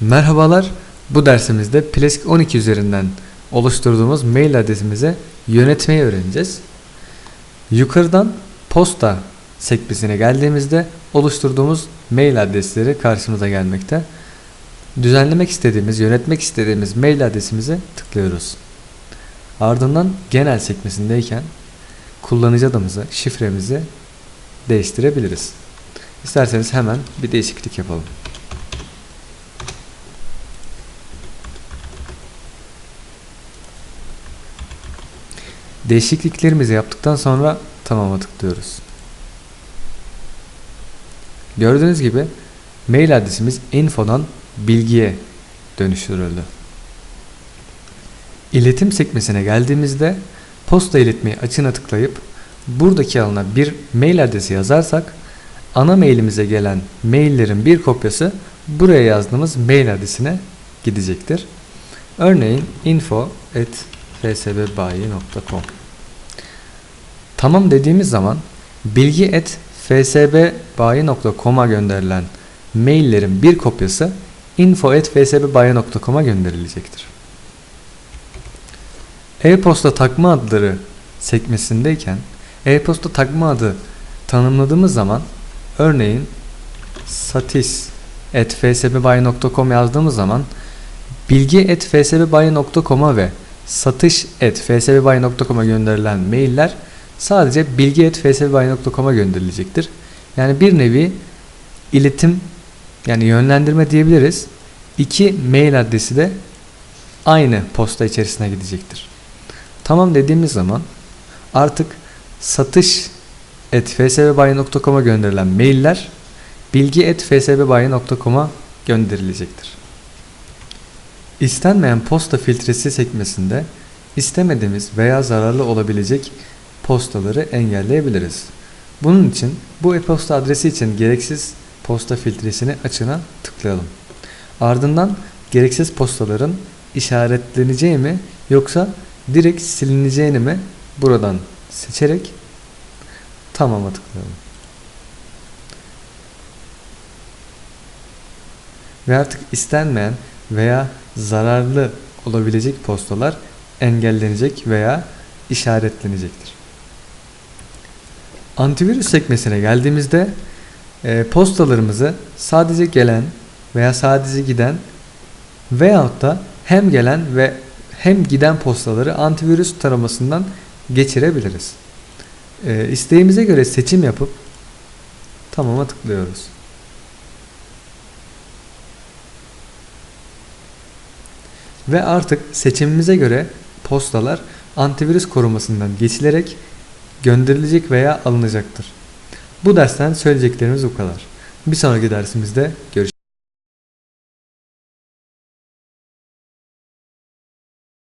Merhabalar. Bu dersimizde Plesk 12 üzerinden oluşturduğumuz mail adresimize yönetmeyi öğreneceğiz. Yukarıdan posta sekmesine geldiğimizde oluşturduğumuz mail adresleri karşımıza gelmekte. Düzenlemek istediğimiz, yönetmek istediğimiz mail adresimize tıklıyoruz. Ardından genel sekmesindeyken kullanıcı adımızı, şifremizi değiştirebiliriz. İsterseniz hemen bir değişiklik yapalım. Değişikliklerimizi yaptıktan sonra tamama tıklıyoruz. Gördüğünüz gibi mail adresimiz infodan bilgiye dönüştürüldü. İletim sekmesine geldiğimizde posta iletmeyi açına tıklayıp buradaki alana bir mail adresi yazarsak ana mailimize gelen maillerin bir kopyası buraya yazdığımız mail adresine gidecektir. Örneğin info@fsbbayi.com Tamam dediğimiz zaman bilgi et fsbbayi.com'a gönderilen maillerin bir kopyası info.fsbbayi.com'a gönderilecektir. E-posta takma adları sekmesindeyken e-posta takma adı tanımladığımız zaman örneğin satis.fsbbayi.com yazdığımız zaman bilgi.fsbbayi.com'a ve satış.fsbbayi.com'a gönderilen mailler sadece bilgi.fsbbayi.com'a gönderilecektir. Yani bir nevi iletim yani yönlendirme diyebiliriz. İki mail adresi de aynı posta içerisine gidecektir. Tamam dediğimiz zaman artık satış fsbbayi.com'a gönderilen mailler bilgi fsbbayi.com'a gönderilecektir. İstenmeyen posta filtresi sekmesinde istemediğimiz veya zararlı olabilecek postaları engelleyebiliriz. Bunun için bu e-posta adresi için gereksiz posta filtresini açına tıklayalım. Ardından gereksiz postaların işaretleneceği mi yoksa direkt silineceğini mi buradan seçerek tamama tıklayalım. Ve artık istenmeyen veya zararlı olabilecek postalar engellenecek veya işaretlenecektir. Antivirüs sekmesine geldiğimizde e, postalarımızı sadece gelen veya sadece giden veyahut da hem gelen ve hem giden postaları antivirüs taramasından geçirebiliriz. E, isteğimize göre seçim yapıp tamama tıklıyoruz. Ve artık seçimimize göre postalar antivirüs korumasından geçilerek gönderilecek veya alınacaktır. Bu dersten söyleyeceklerimiz bu kadar. Bir sonraki dersimizde görüşürüz.